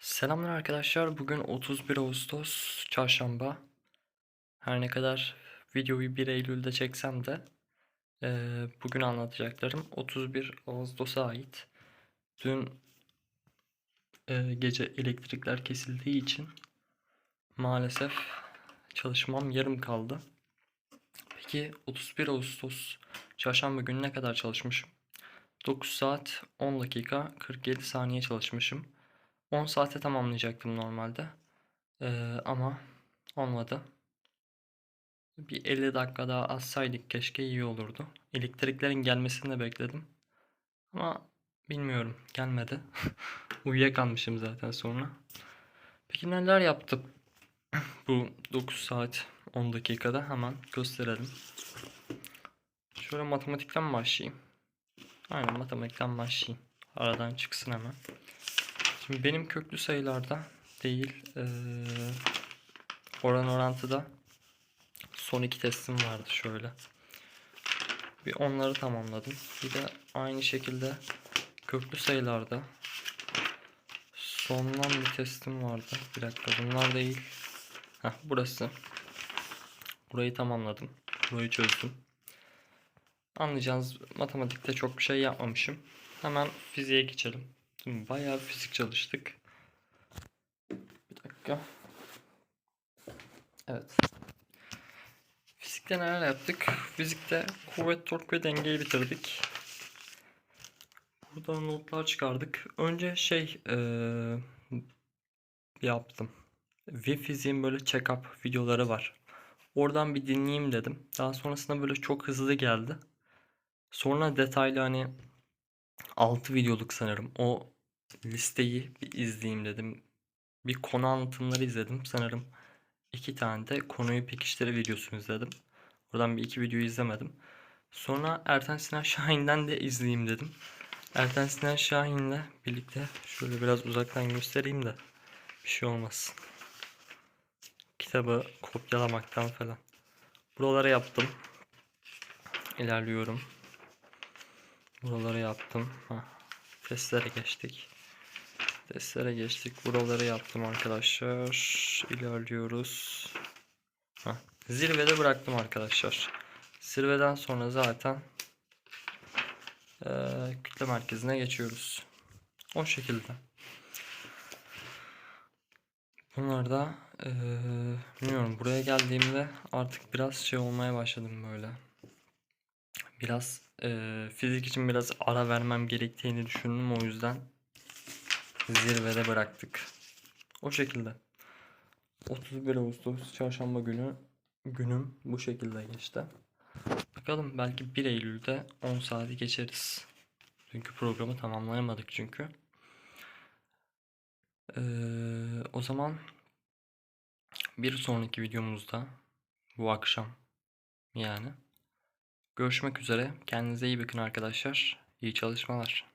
Selamlar arkadaşlar. Bugün 31 Ağustos Çarşamba. Her ne kadar videoyu 1 Eylül'de çeksem de eee, bugün anlatacaklarım 31 Ağustos'a ait. Dün eee, gece elektrikler kesildiği için maalesef çalışmam yarım kaldı. Peki 31 Ağustos Çarşamba günü ne kadar çalışmışım? 9 saat 10 dakika 47 saniye çalışmışım. 10 saate tamamlayacaktım normalde. Ee, ama olmadı. Bir 50 dakika daha azsaydık keşke iyi olurdu. Elektriklerin gelmesini de bekledim. Ama bilmiyorum gelmedi. Uyuyakalmışım zaten sonra. Peki neler yaptım bu 9 saat 10 dakikada hemen gösterelim. Şöyle matematikten başlayayım. Aynen matematikten başlayayım. Aradan çıksın hemen. Şimdi benim köklü sayılarda değil eee, oran orantıda son iki testim vardı şöyle. Bir onları tamamladım. Bir de aynı şekilde köklü sayılarda sondan bir testim vardı. Bir dakika bunlar değil. Heh, burası. Burayı tamamladım. Burayı çözdüm. Anlayacağınız matematikte çok bir şey yapmamışım. Hemen fiziğe geçelim. Bayağı fizik çalıştık. Bir dakika. Evet. Fizikte neler yaptık? Fizikte kuvvet, tork ve dengeyi bitirdik. Burada notlar çıkardık. Önce şey eee, yaptım. Ve fiziğin böyle check-up videoları var. Oradan bir dinleyeyim dedim. Daha sonrasında böyle çok hızlı geldi. Sonra detaylı hani 6 videoluk sanırım. O listeyi bir izleyeyim dedim. Bir konu anlatımları izledim. Sanırım iki tane de konuyu pekiştiri videosunu izledim. Oradan bir iki videoyu izlemedim. Sonra Erten Sinan Şahin'den de izleyeyim dedim. Erten Sinan Şahin'le birlikte şöyle biraz uzaktan göstereyim de bir şey olmasın. Kitabı kopyalamaktan falan. Buraları yaptım. İlerliyorum. Buraları yaptım. Hah. Testlere geçtik. Testlere geçtik. Buraları yaptım arkadaşlar. İlerliyoruz. Hah. Zirvede bıraktım arkadaşlar. Zirveden sonra zaten eee, kütle merkezine geçiyoruz. O şekilde. Bunlar da eee, bilmiyorum buraya geldiğimde artık biraz şey olmaya başladım böyle. Biraz eee, fizik için biraz ara vermem gerektiğini düşündüm o yüzden zirvede bıraktık. O şekilde. 31 Ağustos çarşamba günü günüm bu şekilde geçti. Bakalım belki 1 Eylül'de 10 saati geçeriz. Çünkü programı tamamlayamadık çünkü. Eee, o zaman bir sonraki videomuzda bu akşam yani görüşmek üzere. Kendinize iyi bakın arkadaşlar. İyi çalışmalar.